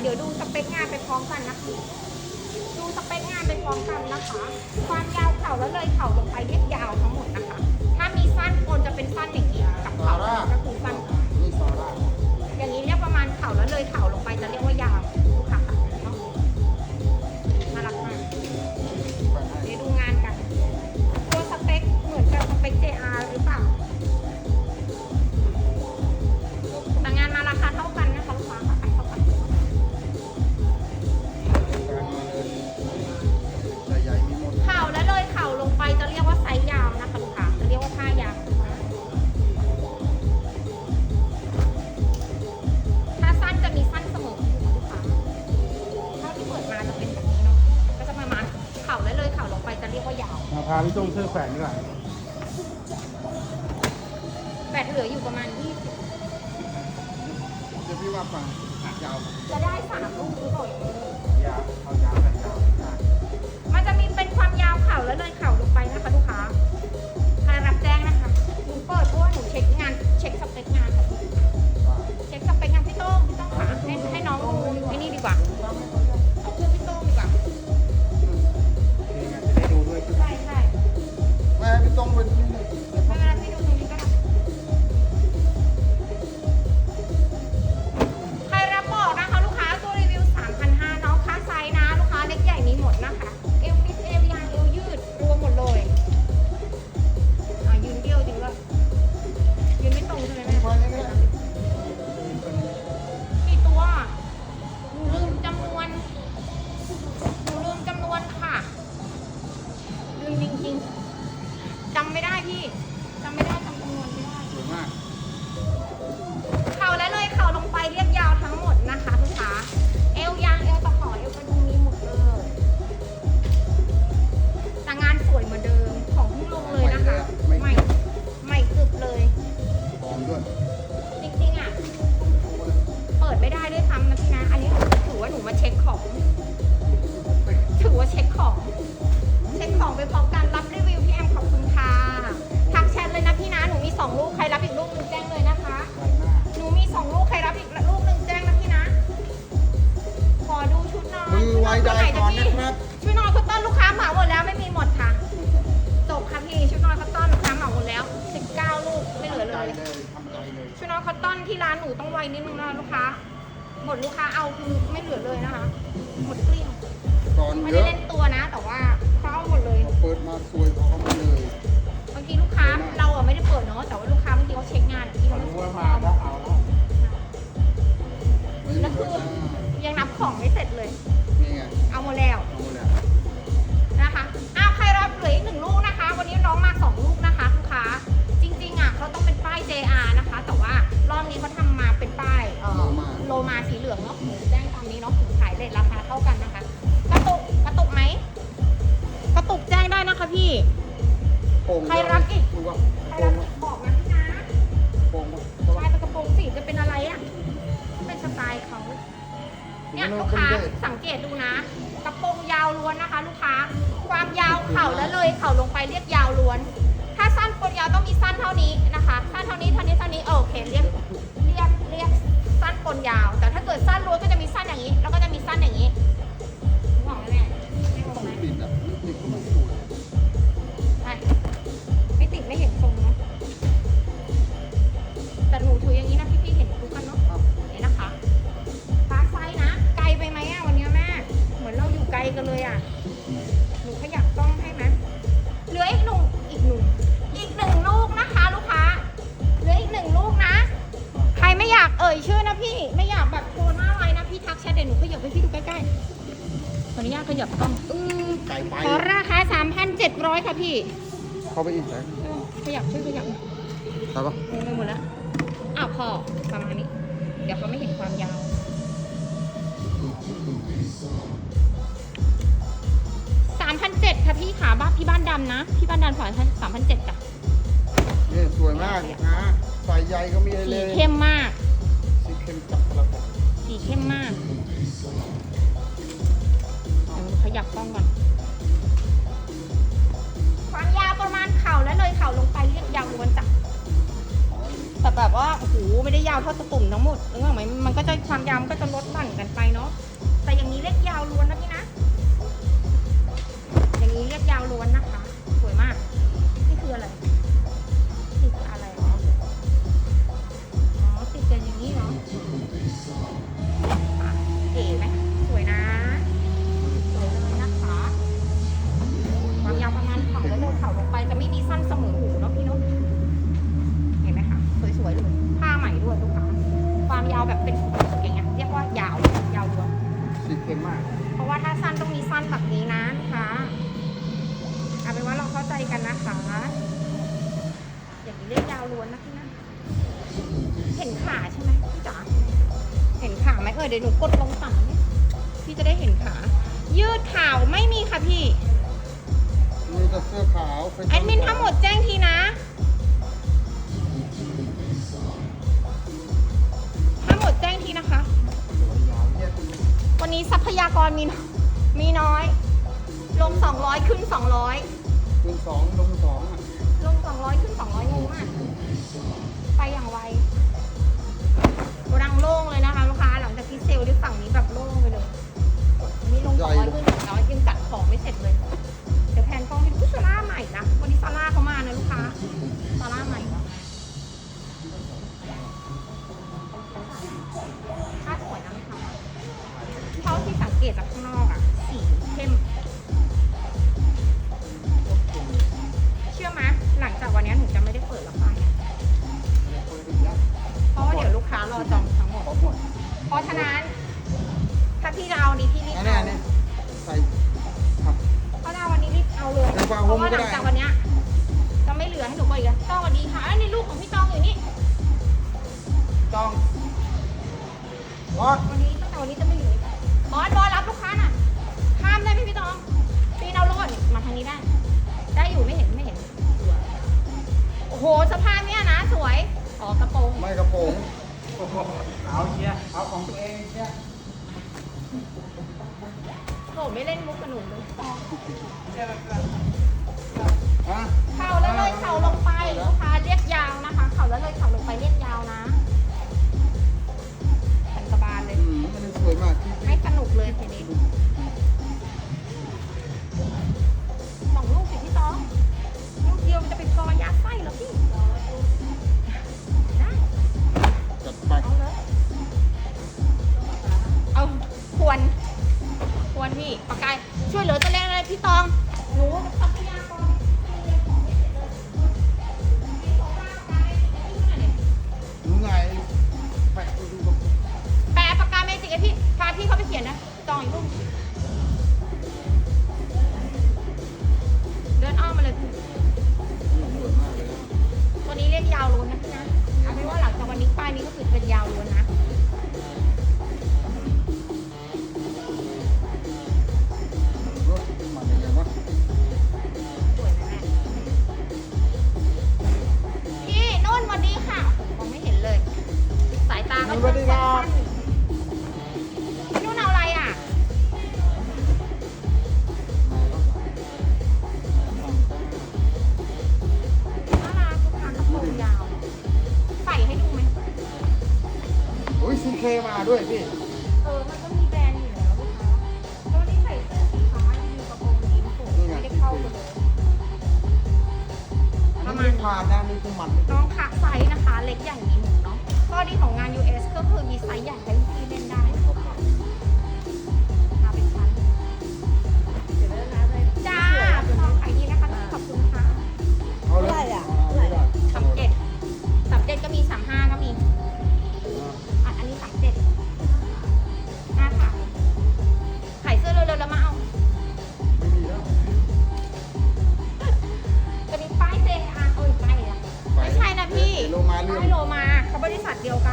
เดี๋ยวดูสเปคงานไปพร้อมกันนะคะ ดูสเปคงานไปพร้อมกันนะคะ ความยาวเข่าแล้วเลยเข่าลงไปเรียกยาวทั้งหมดนะคะ ถ้ามีสั้นคนจะเป็นสั้นอย่างนี้กับเข่าจะคูอสั้นอย่างนี้เรียกประมาณเข่าแล้วเลยเข่าลงไปจะเรียกว่ายาว 快，你看 ต้องไวนิดนึงนะลูกค้า หมดลูกค้าเอาคือไม่เหลือเลยนะคะ หมดเกลี้ยงนไม่ได้เล่นตัวนะ แต่ว่าเขาาหมดเลย เปิดมาสวยเขาเอามาเลยบางทีลูกค้าเราอะไม่ได้เปิดเนาะ แต่ว่าลูกค้าบางทีเขาเช็คงานอะที่เขารู้ว่มาแล้วเอาแล้วคือ ยังนับของไม่เสร็จเลย เรียกเรียกเรียกสั้นปนยาว เอ่ยชื่อนะพี่ไม่อยากแบบโกนหน้าไลน์นะพี่ทักแชทเดี๋ยวหนูขยับไปพี่ดูใกล้ๆขออนุญาตขยับกล้องอืมไกลไปขอราคา3,700 ค่ะพี่เข้าไปอีกไหมเอขยับช่วยขยับหน่อป่ปะงงไปหมดละอ้าวพอประมาณนี้ เดี๋ยวเขาไม่เห็นความยาวสามพันเจ็ดค่ะพี่ขาบ้านพี่บ้านดำนะ พี่บ้านดำสามพันเจ็ดจ้ะนี่สวยมากนะใส่ใหญ่ก็มีเลย เข้มมาก ทอดตุ่มทั้งหมดนึกออกไหมมันก็จะความยามก็จะลดหลั่น พี่จะได้เห็นขา ยืดขาวไม่มีค่ะพี่ มีแต่เสื้อขาวไปแอดมินทั้งหมดแจ้งทีนะ ทั้งหมดแจ้งทีนะคะ วันนี้ทรัพยากรมีมีน้อย ลงสองร้อยขึ้นสองร้อยลงสองลงสองอะลงร้อยขึ้นสองร้อยงงมาก ไปอย่างไวโกดังโล่งเลยนะคะลูกค้า หลังจากที่เซลล์ที่ฝั่งนี้แบบโล่งไป और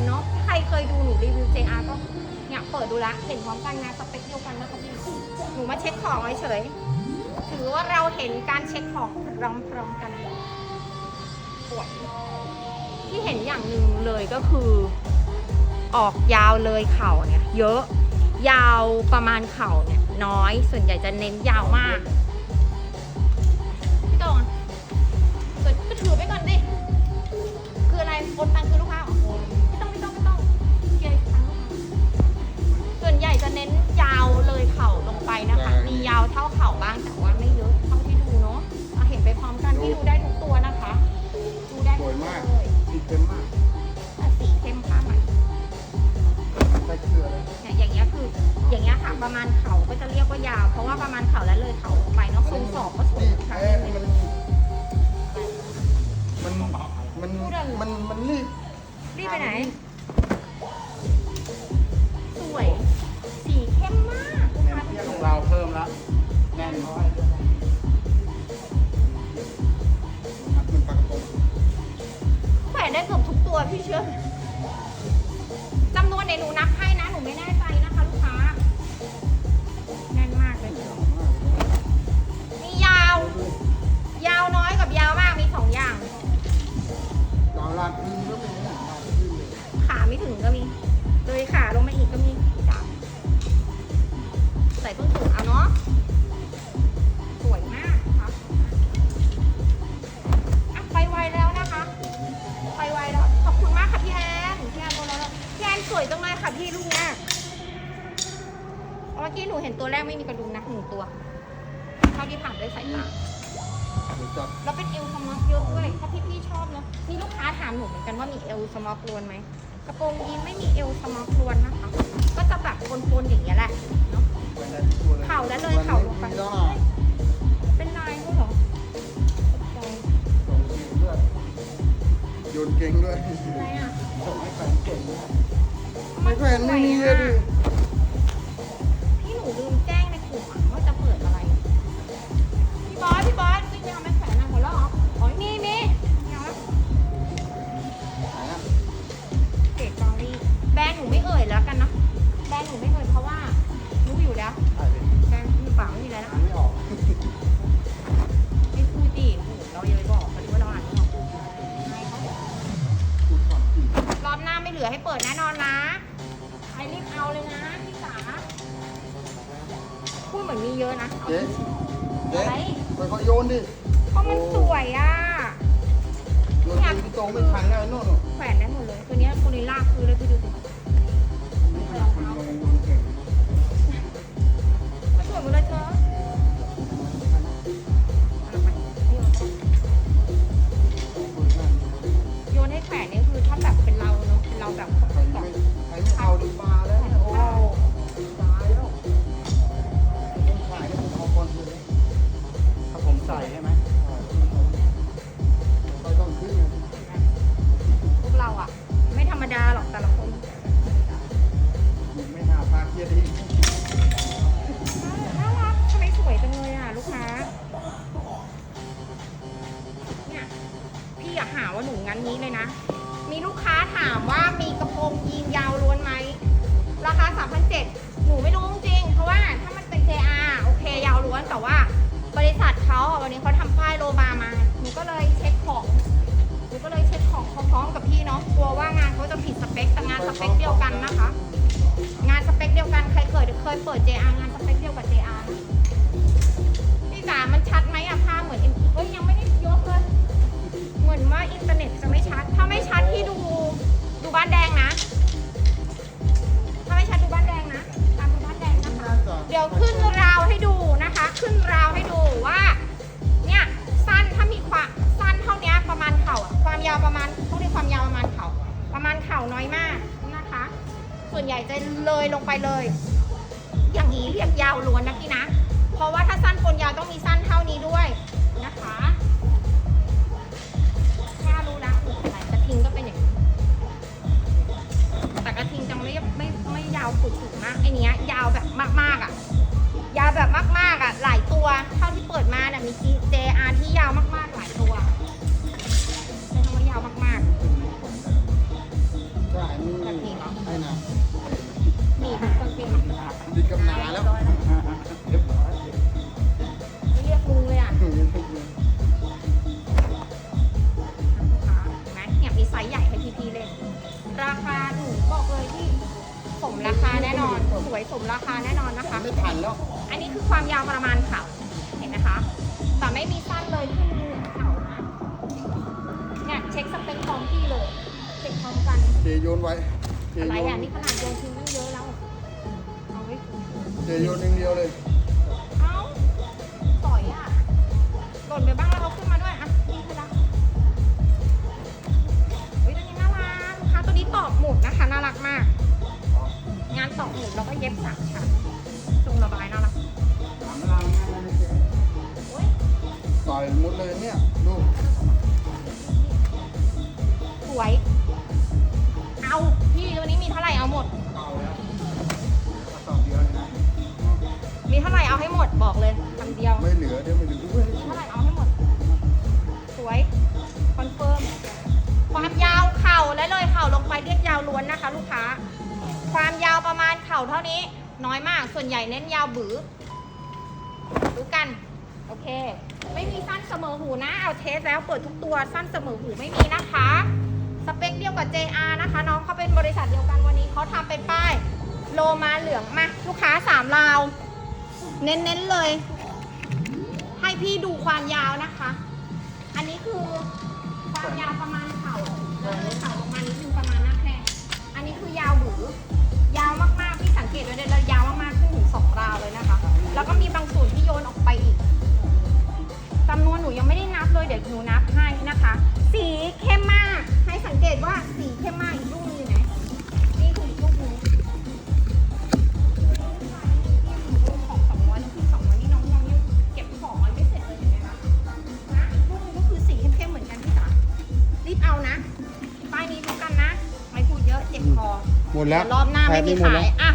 ันเนาะ ใครเคยดูหนูรีวิว JR ก็เนี่ยเปิดดูละเห็นพร้อมกันนะสเปคเดียวกันนะคะพี่หนูมาเช็คของเฉยถือว่าเราเห็นการเช็คของพร้อมๆกันปวดที่เห็นอย่างหนึ่งเลยก็คือ ออกยาวเลยเข่าเนี่ย เยอะยาวประมาณเข่าเนี่ย น้อยส่วนใหญ่จะเน้นยาวมากพี่ตองเก็ถือไปก่อนดิคืออะไรบนตังคือลูก นะเอจ๊เจ๊ค่อโยนดิเพราะมันสวยอะ โยนทิ้ตรงไม่ทันแล้วไอ้โน่น อย่าหาว่าหนูงั้นนี้เลยนะ มีลูกค้าถามว่ามีกระโปรงยีนยาวล้วนไหม ราคา 3,700 หนูไม่รู้จริง เพราะว่าถ้ามันเป็น JR โอเคยาวล้วน แต่ว่าบริษัทเขาวันนี้เขาทำป้ายโลบามา หนูก็เลยเช็คของ หนูก็เลยเช็คของพร้อมๆกับพี่เนาะ กลัวว่างานเขาจะผิดสเปค แต่งานสเปคเดียวกันนะคะ งานสเปคเดียวกันใครเคยเคยเปิด JR งานสเปคเดียวกับ JR พี่จ๋ามันชัดไหมอะภาพเหมือน MP มืนว่าอินเทอร์เน็ตจะไม่ชัด ถ้าไม่ วสูงๆมากไอเนี้ยยาวแบบมากๆอะ ยาวแบบมากๆอะ หลายตัวเท่าที่เปิดมาเนี่ยมีจีเออาร์ที่ยาวมาก ยสมราคาแน่นอนนะคะ ไม่ทันแล้ว อันนี้คือความยาวประมาณเข่าเห็นไหมคะแต่ไม่มีสั้นเลยขึ้นเหนือเข่านะเนี่ยเช็คสเปคพร้อมพี่เลยเช็คพร้อมกันเจโยนไว้หลายอย่างนี่ขนาดโยนทิ้งตั้งเยอะแล้วเอาไวโยนอย่งเดียวเลยเอ้าต่อยอะหล่นไปบ้างแล้วเขาขึ้นมาด้วยอะพี่คือละเฮ้ยตัวนี้น่ารักลูกค้าตัวนี้ตอบหมดนะคะน่ารักมาก งานสองหมุนแล้วก็เย็บสามชั้นทรงระบายน่ารักลำโอ้ยต่อยมุดเลยเนี่ยดูสวย เอาพี่วันนี้มีเท่าไหร่เอาหมดมีเท่าไหร่เอาให้หมดบอกเลยคำเดียว ไม่เหลือเดี๋ยวไม่เหลือด้วยเท่าไหร่เอาให้หมด สวย คอนเฟิร์ม ความยาวเข่าและเลยเข่าลงไปเรียกยาวล้วนนะคะ ลูกค้า ความยาวประมาณเข่าเท่านี้ น้อยมาก ส่วนใหญ่เน้นยาวบือรู้กัน โอเค ไม่มีสั้นเสมอหูนะ เอาเทสแล้วเปิดทุกตัวสั้นเสมอหูไม่มีนะคะ สเปคเดียวกับ JR นะคะ น้องเขาเป็นบริษัทเดียวกันวันนี้เขาทำเป็นป้าย โลมาเหลืองมาลูกค้าสามราว เน้นๆเลย ให้พี่ดูความยาวนะคะ อันนี้คือความยาวประมาณเข่าแล้วเลยเข่าลงมานิดนึงประมาณหน้าแข้งอันนี้คือยาวบือ ยาวมากๆพี่สังเกตด้วยเลยยาวมากๆขึ้นถึงสองราวเลยนะคะ แล้วก็มีบางส่วนที่ แล้วเดี๋ยวรอบหน้าไม่มีหมดขาแล้ยวอะใครรับแจ้งได้เลยนะคะขอบคุณค่ะ